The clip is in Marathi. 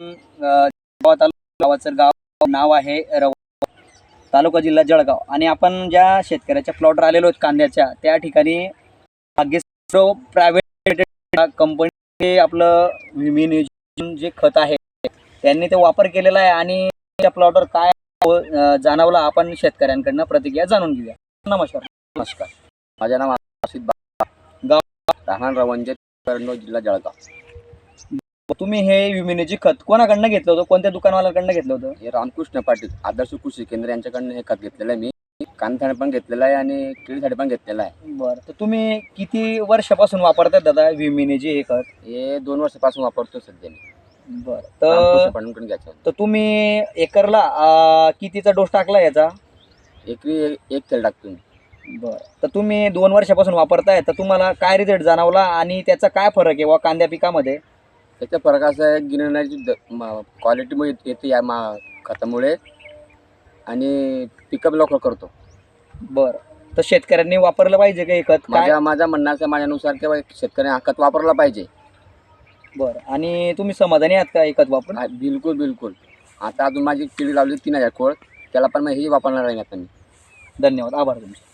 गावाचं गाव नाव आहे तालुका जिल्हा जळगाव. आणि आपण ज्या शेतकऱ्याच्या प्लॉटवर आलेलो आहोत कांद्याच्या त्या ठिकाणी भाग्यश्रो प्रायव्हेट कंपनी आपलं विमिनिजन जे खत आहे त्यांनी ते वापर केलेला आहे आणि त्या प्लॉटवर काय हो, जाणवलं आपण शेतकऱ्यांकडनं प्रतिक्रिया जाणून घेऊया. नमस्कार. नमस्कार. माझं नाव आशिष गाव? राहणार रवंजे जिल्हा जळगाव. तुम्ही हे विमिनिजी खत कोणाकडनं घेतलं होतं? कोणत्या दुकानवाल्याकडनं घेतलं होतं? हे रामकृष्ण पाटील आदर्श कृषी केंद्र यांच्याकडनं हे खत घेतलेलं आहे मी. कांद्यासाठी पण घेतलेलं आहे आणि केळीसाठी पण घेतलेलं आहे. बरं तर तुम्ही किती वर्षापासून वापरतात दादा विमिनिजी हे खत? हे दोन वर्षापासून वापरतो सध्या मी. बरं रामकृष्ण तर पाटीलकडून घ्यायचं तर तुम्ही एकरला अं, कितीचा डोस टाकला याचा? एकरी एक- तेल टाकतो मी. बरं तर तुम्ही दोन वर्षापासून वापरताय तर तुम्हाला काय रिझल्ट जाणवला आणि त्याचा काय फरक आहे वा कांद्या पिकामध्ये? त्याचा फरक असा आहे गिरणाची क्वालिटी येते या मा खतामुळे. आणि पिकअप लवकर करतो. बरं. तर शेतकऱ्यांनी वापरलं पाहिजे का हे खत? काय? माझ्या माझा म्हणणं असं माझ्यानुसार किंवा शेतकऱ्याने हा खत वापरला पाहिजे. बरं. आणि तुम्ही समाधानी आहात का हे खत वापरून? हा, बिलकुल बिलकुल. आता अजून माझी केळी लावली तीन हजार खोळ. त्याला पण मग हे वापरणार आहे आता मी. धन्यवाद. आभार तुमचे.